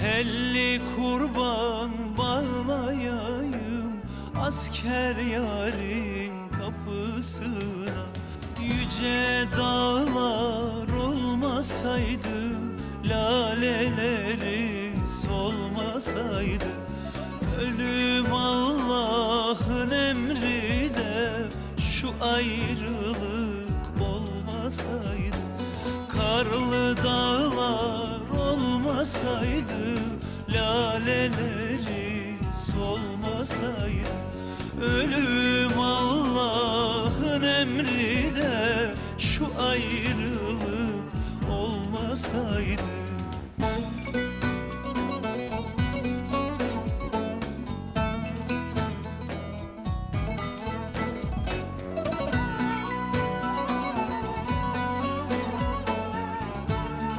Telli kurban bağlayayım Asker yarın kapısına. Yüce dağlar olmasaydı Laleleri solmasaydı. Ölüm Allah'ın emri de Şu ayrılık olmasaydı. Karlı dağlar olmasaydı Laleleri solmasaydı Ölüm Allah'ın emri de Şu ayrılık olmasaydı